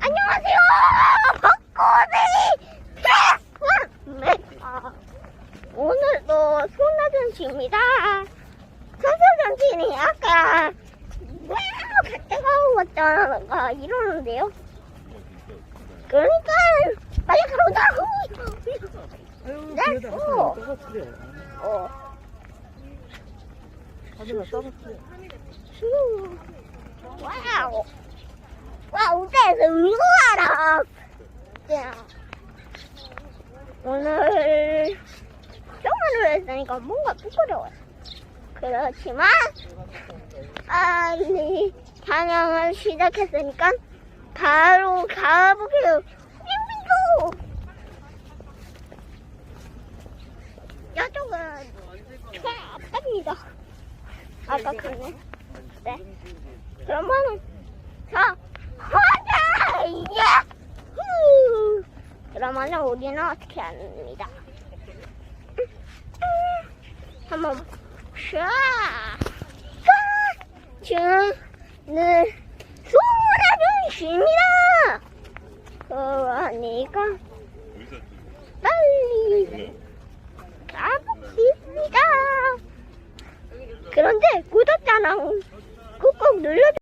안녕하세요, 벚꽃이 아, 오늘도 소나전지입니다. 소나전지는 아까 와 갔다가 왔다가 이러는데요. 그러니까 빨리 가보자고. 아유, 네, 어. 어. 야. 오늘 평화를 했으니까 뭔가 부끄러워요. 그렇지만, 빨리 사냥을 시작했으니까 바로 가볼게요. 빙빙고! 이쪽은 차 앞답니다. 아까 그네. 네. 그러면은 자 가자 야후 그러면은 우리는 어떻게 합니다. 한번 샤 저는 소라전씨입니다 그러니까 빨리 가봅시다. 그런데 구독자랑